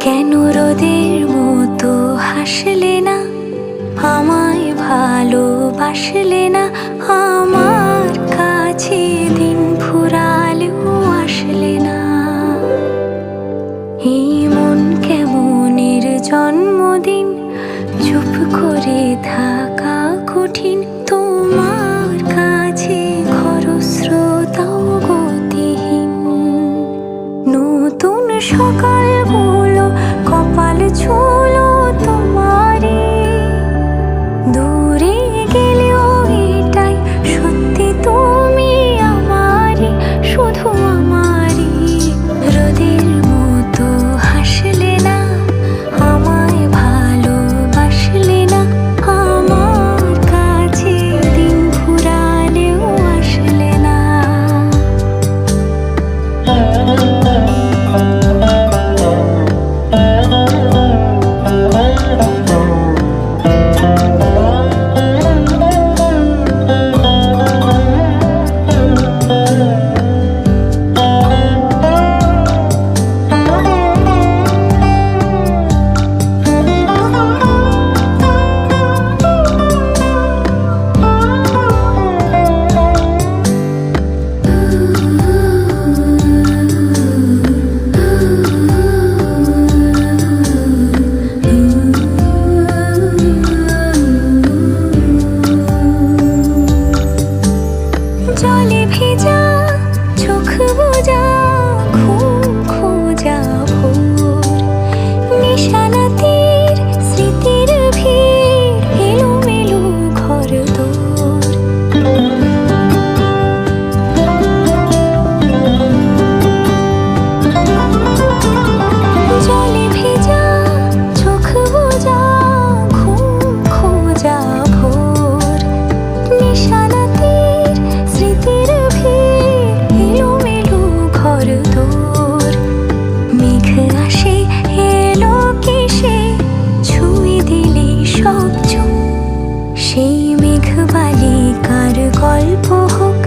কেন রোদের মতো হাসলে না, আমায় ভালোবাসলে না, আমার কাছে দিন ফুরালেও আসলে না। এই মন কেমনের জন্মদিন? চুপ করে থাকা কঠিন। তোমার কাছে খরস্রোতাও গতিহীন। নতুন ছুঁ বালিকার গল্প হোক